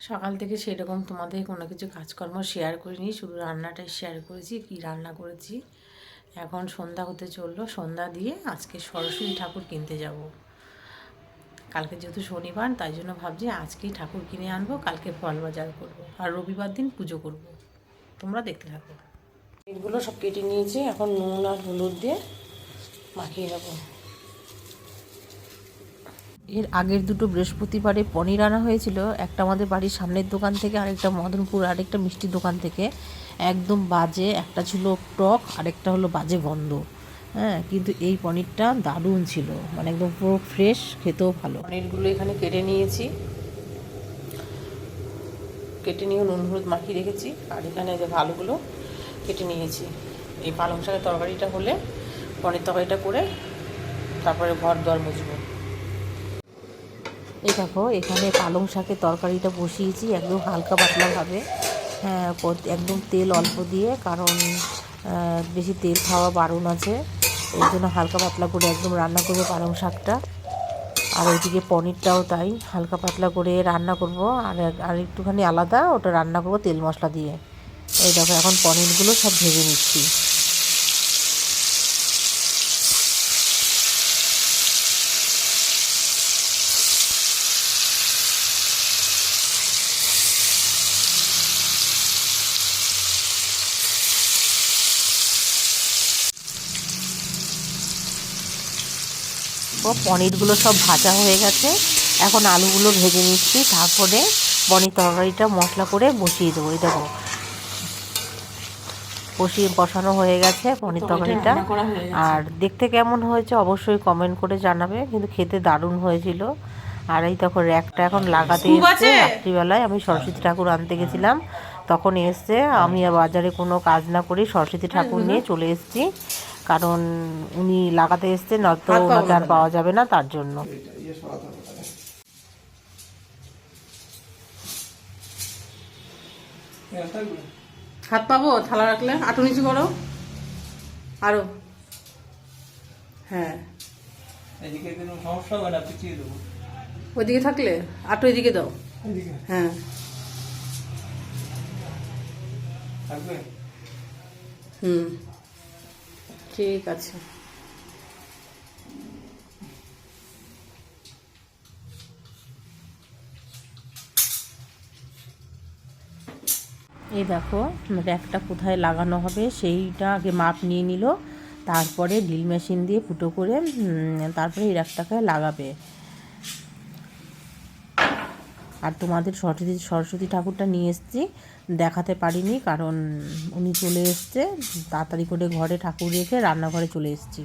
সকাল থেকে সেরকম তোমাদের কোনো কিছু কাজকর্ম শেয়ার করিনি, শুধু রান্নাটাই শেয়ার করেছি, কি রান্না করেছি। এখন সন্ধ্যা হতে চলল, সন্ধ্যা দিয়ে আজকে সরস্বতী ঠাকুর কিনতে যাব। কালকে যেহেতু শনিবার, তাই জন্য ভাবছি আজকেই ঠাকুর কিনে আনব, কালকে ফল বাজার করব, আর রবিবার দিন পুজো করব। তোমরা দেখতে থাকো। এগুলো সব কেটে নিয়েছি, এখন নুন আর হলুদ দিয়ে মাখিয়ে নেব। এর আগের দুটো বৃহস্পতিবারে পনির আনা হয়েছিল। একটা আমাদের বাড়ির সামনের দোকান থেকে, আরেকটা মদনপুর, আরেকটা মিষ্টির দোকান থেকে। একদম বাজে, একটা ছিল টক, আরেকটা হলো বাজে গন্ধ। হ্যাঁ কিন্তু এই পনিরটা দারুণ ছিল। মানে একদম পুরো ফ্রেশ খেতেও ভালো। পনিরগুলো এখানে কেটে নিয়েছি। কেটে নিয়ে নুন, হলুদ মাখিয়ে রেখেছি। আর এখানে যে ভালোগুলো কেটে নিয়েছি। এই পালং শাকের তরকারিটা হলে পনির তরকারিটা করে তারপরে ঘর দর মুছবো এই দেখো, এখানে পালং শাকের তরকারিটা বসিয়েছি, একদম হালকা পাতলাভাবে হ্যাঁ একদম তেল অল্প দিয়ে, কারণ বেশি তেল খাওয়া বারণ আছে। ওই জন্য হালকা পাতলা করে একদম রান্না করব পালং শাকটা। আর ওইদিকে পনিরটাও তাই, হালকা পাতলা করে রান্না করব। আর আর একটুখানি আলাদা, ওটা রান্না করব তেল মশলা দিয়ে। এই দেখো, এখন পনিরগুলো সব ভেজে নিচ্ছি। ও পনিরগুলো সব ভাজা হয়ে গেছে। এখন আলুগুলো ভেজে নিচ্ছি তারপরে পনির তরকারিটা মশলা করে বসিয়ে দেবো এই দেখো। বসিয়ে বসানো হয়ে গেছে পনির তরকারিটা আর দেখতে কেমন হয়েছে অবশ্যই কমেন্ট করে জানাবে কিন্তু খেতে দারুণ হয়েছিল। আর এই দেখো র্যাকটা এখন লাগাতে এসছে। রাত্রিবেলায় আমি সরস্বতী ঠাকুর আনতে গেছিলাম তখন এসছে। আমি আর বাজারে কোনো কাজ না করে সরস্বতী ঠাকুর নিয়ে চলে এসেছি। কারণ উনি লাগাতে এসছে নয়তো ওনাকে আর পাওয়া যাবে না তার জন্য। হাত পাবো থালা রাখলে? আটু নিচু করো। আরও। হ্যাঁ। ওইদিকে থাকলে? আটু এদিকে দাও। হ্যাঁ। হুম। ঠিক আছে। এই দেখো র্যাকটা কোথায় লাগানো হবে সেইটা আগে মাপ নিয়ে নিল, তারপরে ড্রিল মেশিন দিয়ে ফুটো করে তারপরে এই র্যাকটাকে লাগাবে। আর তোমাদের সরস্বতী সরস্বতী ঠাকুরটা নিয়ে এসেছি দেখাতে পারিনি কারণ উনি চলে এসছে। তাড়াতাড়ি করে ঘরে ঠাকুর রেখে রান্নাঘরে চলে এসেছি।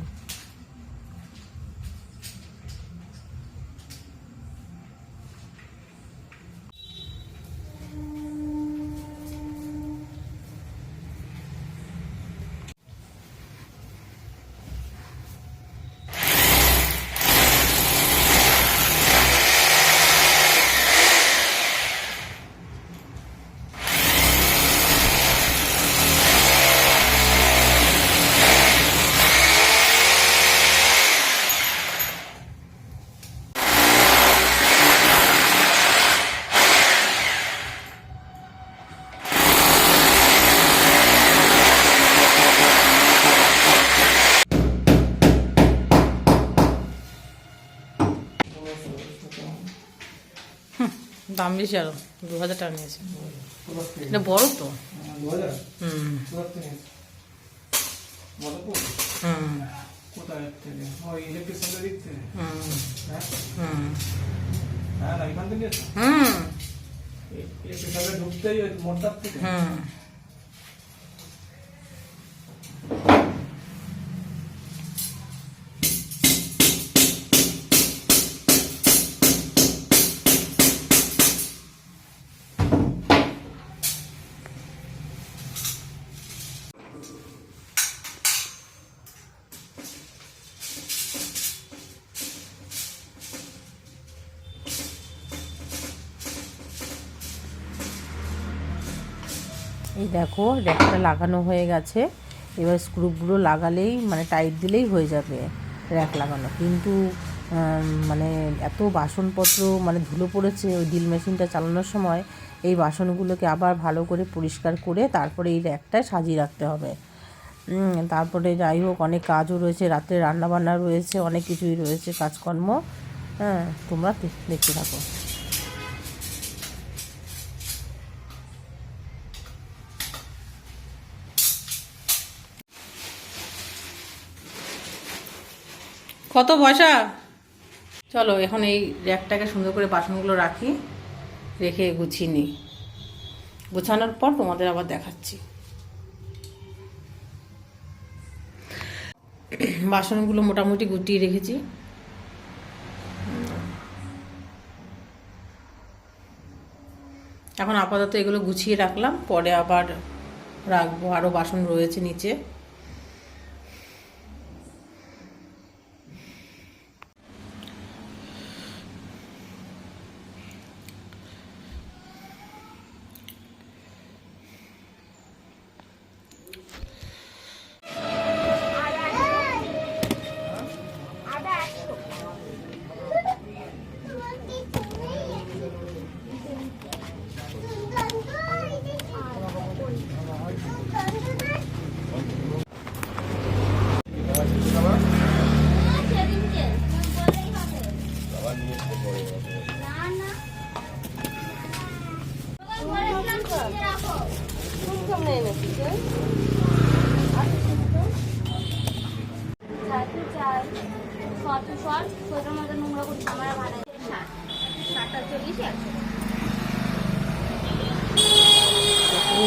দাম বেশি আরও দু হাজার টাকা নিয়েছে। এটা বড় তো। হম। হাজার হুম। হুম। হুম। হ্যাঁ হুম। এই দেখো, র্যাকটা লাগানো হয়ে গেছে। এবার স্ক্রুপগুলো লাগালেই মানে টাইট দিলেই হয়ে যাবে র্যাক লাগানো। কিন্তু মানে এত বাসনপত্র মানে ধুলো পড়েছে ওই ড্রিল মেশিনটা চালানোর সময়, এই বাসনগুলোকে আবার ভালো করে পরিষ্কার করে তারপরে এই র্যাকটায় সাজিয়ে রাখতে হবে। তারপরে যাই হোক, অনেক কাজও রয়েছে, রাত্রে রান্নাবান্না রয়েছে, অনেক কিছুই রয়েছে, কাজকর্ম। হ্যাঁ তোমরা দেখতে থাকো। কত পয়সা? চলো, এখন এই র্যাকটাকে সুন্দর করে বাসনগুলো রাখি, রেখে গুছিয়ে নিই। গুছানোর পর তোমাদের আবার দেখাচ্ছি। বাসনগুলো মোটামুটি গুটিয়ে রেখেছি। এখন আপাতত এগুলো গুছিয়ে রাখলাম, পরে আবার রাখব। আরও বাসন রয়েছে নিচে।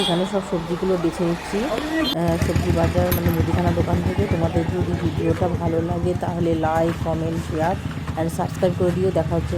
এখানে সব সবজিগুলো বেছে নিচ্ছি। সবজি বাজার মানে মুদিখানা দোকান থেকে। তোমাদের যদি ভিডিওটা ভালো লাগে তাহলে like comment share and subscribe করে দিও। দেখা হচ্ছে।